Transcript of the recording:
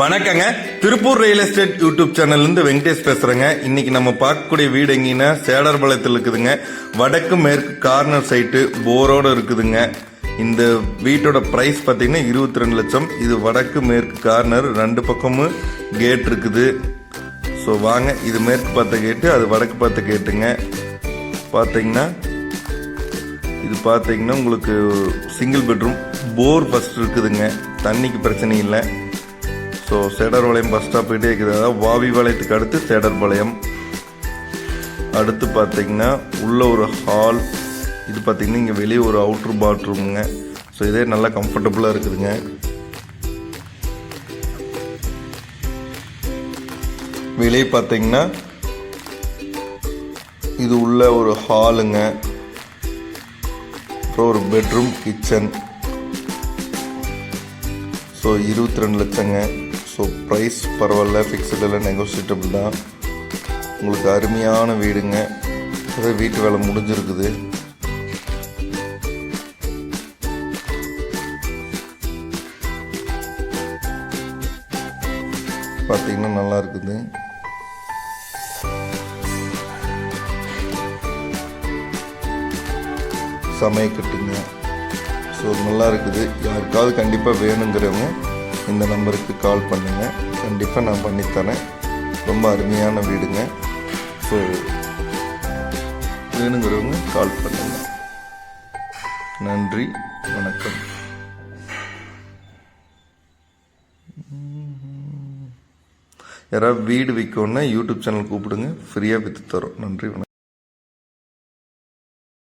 வணக்கங்க. Tiruppur real estate YouTube சேனல்லேருந்து வெங்கடேஷ் பேசுறேங்க. இன்னைக்கு நம்ம பார்க்கக்கூடிய வீடு எங்கன்னா சேடர்பாளையத்தில் இருக்குதுங்க. வடக்கு மேற்கு கார்னர் சைட்டு போரோட இருக்குதுங்க. இந்த வீட்டோட பிரைஸ் பார்த்தீங்கன்னா இருபத்தி ரெண்டு லட்சம். இது வடக்கு மேற்கு கார்னர் ரெண்டு பக்கமும் கேட் இருக்குது. ஸோ வாங்க. இது மேற்கு பார்த்த கேட்டு அது வடக்கு பார்த்த கேட்டுங்க பார்த்தீங்கன்னா இது பார்த்தீங்கன்னா உங்களுக்கு சிங்கிள் பெட்ரூம் போர் ஃபஸ்ட் இருக்குதுங்க. தண்ணிக்கு பிரச்சனை இல்லை. ஸோ சேடர்பாளையம் பஸ் ஸ்டாப் போயிட்டே இருக்கிறது? வாவி பாளையத்துக்கு அடுத்து சேடர்பாளையம். அடுத்து பார்த்தீங்கன்னா உள்ள ஒரு ஹால் இது பார்த்தீங்கன்னா இங்கே வெளியே ஒரு அவுட்ரு பாத்ரூமுங்க ஸோ இதே நல்லா கம்ஃபர்டபுளாக இருக்குதுங்க. வெளியே பார்த்தீங்கன்னா இது உள்ள ஒரு ஹாலுங்க அப்புறம் ஒரு பெட்ரூம் கிச்சன் ஸோ இருபத்தி ரெண்டு லட்சங்க. ஸோ ப்ரைஸ் பரவாயில்ல ஃபிக்ஸ்டு இல்லை நெகோசியேட்டபிள் தான் உங்களுக்கு அருமையான வீடுங்க. அதே வீட்டு வேலை முடிஞ்சிருக்குது. பார்த்தீங்கன்னா நல்லா இருக்குது. சமயக்கட்டுங்க ஸோ நல்லா இருக்குது. யாருக்காவது கண்டிப்பாக வேணுங்கிறவங்க இந்த நம்பருக்கு கால் பண்ணுங்கள் கண்டிப்பாக நான் பண்ணித்தரேன். ரொம்ப அருமையான வீடுங்க. ஸோ வேணுங்கிறவங்க கால் பண்ணுங்கள் நன்றி. வணக்கம். யாராவது வீடு விற்கணுன்னா யூடியூப் சேனல் கூப்பிடுங்க. ஃப்ரீயாக விற்று தரோம். நன்றி வணக்கம்.